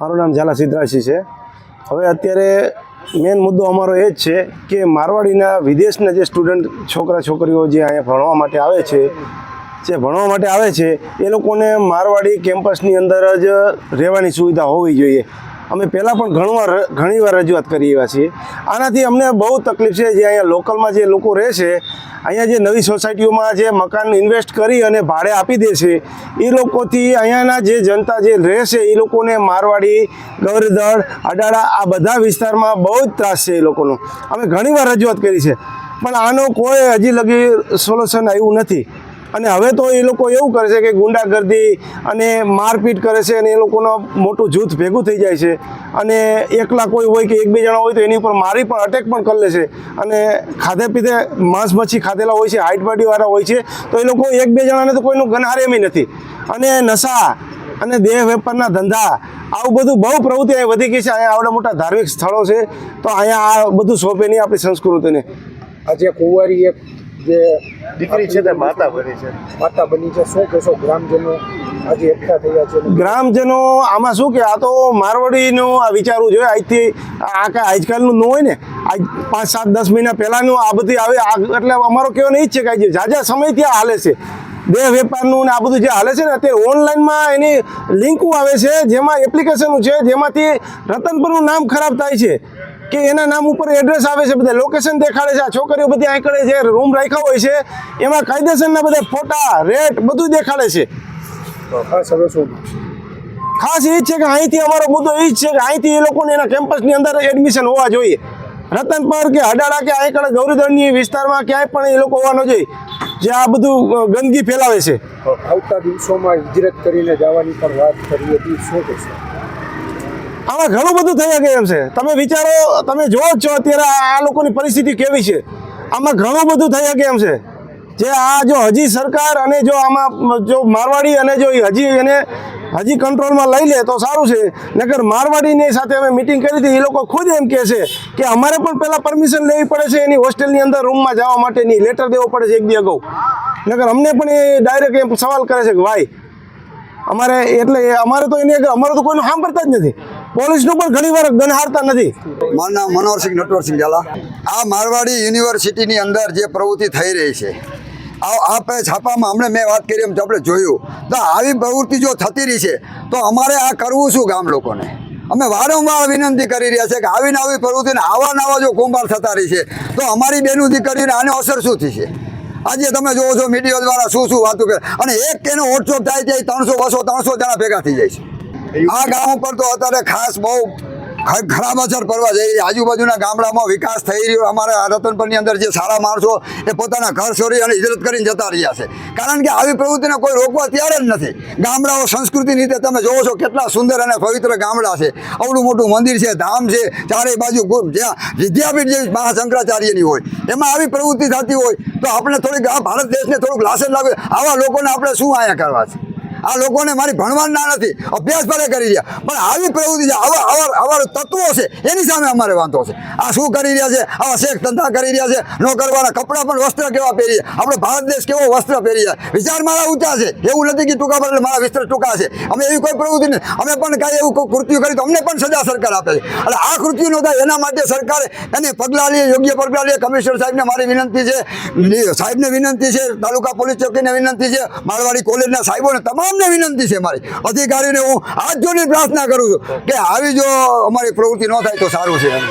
મારું નામ ઝાલા સિદ્ધરાશી છે. હવે અત્યારે મેન મુદ્દો અમારો એ જ છે કે મારવાડીના વિદેશના જે સ્ટુડન્ટ છોકરા છોકરીઓ જે અહીંયા ભણવા માટે આવે છે, જે ભણવા માટે આવે છે, એ લોકોને મારવાડી કેમ્પસની અંદર જ રહેવાની સુવિધા હોવી જોઈએ. અમે પહેલાં પણ ઘણવાર ઘણીવાર રજૂઆત કરી એવા છીએ. આનાથી અમને બહુ તકલીફ છે જે અહીંયા લોકલમાં જે લોકો રહે છે, અહીંયા જે નવી સોસાયટીઓમાં જે મકાન ઇન્વેસ્ટ કરી અને ભાડે આપી દે છે, એ લોકોથી અહીંયાના જે જનતા જે રહે છે, એ લોકોને મારવાડી ગૌરદળ અડાળા આ બધા વિસ્તારમાં બહુ જ ત્રાસ છે એ લોકોનો. અમે ઘણીવાર રજૂઆત કરી છે. પણ આનો કોઈ હજી લગી સોલ્યુશન આવ્યું નથી. અને હવે તો એ લોકો એવું કરે છે કે ગુંડાગર્દી અને મારપીટ કરે છે અને એ લોકોનો મોટું જૂથ ભેગું થઈ જાય છે. અને એકલા કોઈ હોય કે એક બે જણા હોય તો એની ઉપર મારી પણ અટેક પણ કરી લે છે. અને ખાધે પીધે માંસ મચ્છી ખાધેલા હોય છે હાઈટ બોડીવાળા હોય છે, તો એ લોકો એક બે જણાને તો કોઈનું ગનારે એમ નથી. અને નશા અને દેહ વેપારના ધંધા, આવું બધું બહુ પ્રવૃત્તિ અહીં વધી ગઈ છે. અહીંયા આવડા મોટા ધાર્મિક સ્થળો છે. તો અહીંયા આ બધું સોંપે નહીં આપણી સંસ્કૃતિને. આજે કુંવારી એક જે દીકરી છે તે માતા બની છે. માતા બની છે. શું કહેશો? ગ્રામજનો આજે એકઠા થયા છે ગ્રામજનો આમાં શું કે આ તો મારવાડીનું આ વિચારવું જોઈએ. આજથી આ કાંઈ આજકાલનું ન હોય ને. આજ પાંચ સાત દસ મહિના પહેલાંનું આ બધી આવે. આ એટલે અમારો કહેવાનો એ જ છે કે આજે જાજા સમયથી આ હાલે છે. દેહ વેપારનું ને આ બધું જે હાલે છે ને અત્યારે ઓનલાઈનમાં એની લિંકો આવે છે જેમાં એપ્લિકેશનો છે જેમાંથી રતનપુરનું નામ ખરાબ થાય છે કે એના નામ ઉપર એડ્રેસ આવે છે બધા લોકેશન દેખાડે છે આ છોકરીઓ બધી કરે છે રૂમ રાખ્યા હોય છે એમાં કાયદેસરના બધા ફોટા રેટ બધું દેખાડે છે. ખાસ હવે એ છે કે અહીંથી અમારો મુદ્દો એ જ છે કે અહીંથી એ લોકોને એના કેમ્પસની અંદર એડમિશન હોવા જોઈએ. રતનપર કે હડાડા કે કણે ગૌરીદળની વિસ્તારમાં ક્યાંય પણ એ લોકો હોવાનો જોઈએ. જે આ બધું ગંદકી ફેલાવે છે. આવતા દિવસોમાં હિજરત કરીને જવાની પણ વાત કરી હતી શું કહેશો આમાં ઘણું બધું થઈ શકે એમ છે. તમે વિચારો તમે જોવો જ છો અત્યારે આ લોકોની પરિસ્થિતિ કેવી છે. આમાં ઘણું બધું થઈ શકે એમ છે. જે આ જો હજી સરકાર અને જો આમાં જો મારવાડી અને જો હજી એને હજી કંટ્રોલમાં લઈ લે તો સારું છે. નકર મારવાડીની સાથે અમે મિટિંગ કરી હતી, એ લોકો ખુદ એમ કહે છે કે અમારે પણ પહેલાં પરમિશન લેવી પડે છે, એની હોસ્ટેલની અંદર રૂમમાં જવા માટેની લેટર દેવો પડે છે એક દી અગાઉ. નકર અમને પણ એ ડાયરેક્ટ એમ સવાલ કરે છે કે ભાઈ, અમારે એટલે અમારે તો એની અમારે તો કોઈનું સાંભળતા જ નથી. પોલીસનું પણ ઘણી વાર ગણહારતા નથી. મારું નામ મનોહરસિંહ નટવરસિંહ ઝાલા. આ મારવાડી યુનિવર્સિટીની અંદર જે પ્રવૃત્તિ થઈ રહી છે આપણે છાપામાં હમણાં મેં વાત કરી એમ તો આપણે જોયું. તો આવી પ્રવૃત્તિ જો થતી રહી છે તો અમારે આ કરવું શું ગામ લોકોને? અમે વારંવાર વિનંતી કરી રહ્યા છે કે આવીને આવી પ્રવૃત્તિને આવા નવા જો કુંભાર થતા રહી છે તો અમારી બેનું દીકરીને આને અસર શું થશે? આજે તમે જોવો છો મીડિયા દ્વારા શું શું વાતો કરે. અને એક એનો ઓછો થાય છે ત્રણસો બસો ત્રણસો જણા ભેગા થઈ જાય છે. આ ગામ ઉપર તો અત્યારે ખાસ બહુ ખરાબ અસર પડવા જઈ રહી આજુબાજુના ગામડામાં વિકાસ થઈ રહ્યો. અમારા રતનપરની અંદર જે સારા માણસો એ પોતાના ઘર છોડી અને હિજરત કરીને જતા રહ્યા છે. કારણ કે આવી પ્રવૃત્તિને કોઈ રોકવા ત્યારે જ નથી. ગામડાઓ સંસ્કૃતિ રીતે તમે જોવો છો કેટલા સુંદર અને પવિત્ર ગામડા છે. અવડું મોટું મંદિર છે, ધામ છે ચારે બાજુ જ્યાં વિદ્યાપીઠ જેવી મહાશંકરાચાર્યની હોય. એમાં આવી પ્રવૃત્તિ થતી હોય તો આપણે થોડીક આ ભારત દેશને થોડુંક લાસન લાગે. આવા લોકોને આપણે શું આયા કરવા છે? આ લોકોને મારી ભણવાના નથી. અભ્યાસ ભલે કરી રહ્યા, પણ આવી પ્રવૃત્તિ છે. આવા આવા આવા તત્વો છે. એની સામે અમારે વાંધો છે. આ શું કરી રહ્યા છે? આવા શેખ ધંધા કરી રહ્યા છે. ન કરવાના કપડાં પણ વસ્ત્ર કેવા પહેરી આપણો ભારત દેશ કેવો વસ્ત્ર પહેરી જાય વિચાર મારા ઊંચા છે. એવું નથી કે ટૂંકા પર મારા વિસ્તર ટૂંકા છે. અમે એવી કોઈ પ્રવૃત્તિ નથી અમે પણ કાંઈ એવું કૃત્યુ કરી તો અમને પણ સજા સરકાર આપે છે. એટલે આ કૃત્યુ ન થાય એના માટે સરકારે એને પગલાં લે યોગ્ય પગલાં લે કમિશનર સાહેબને મારી વિનંતી છે. સાહેબને વિનંતી છે. તાલુકા પોલીસ ચોકીને વિનંતી છે. મારવાડી કોલેજના સાહેબોને તમામને વિનંતી છે મારી. અધિકારીને હું હાથ જોડીને પ્રાર્થના કરું છું કે આવી જો અમારી પ્રવૃત્તિ ન થાય તો સારું છે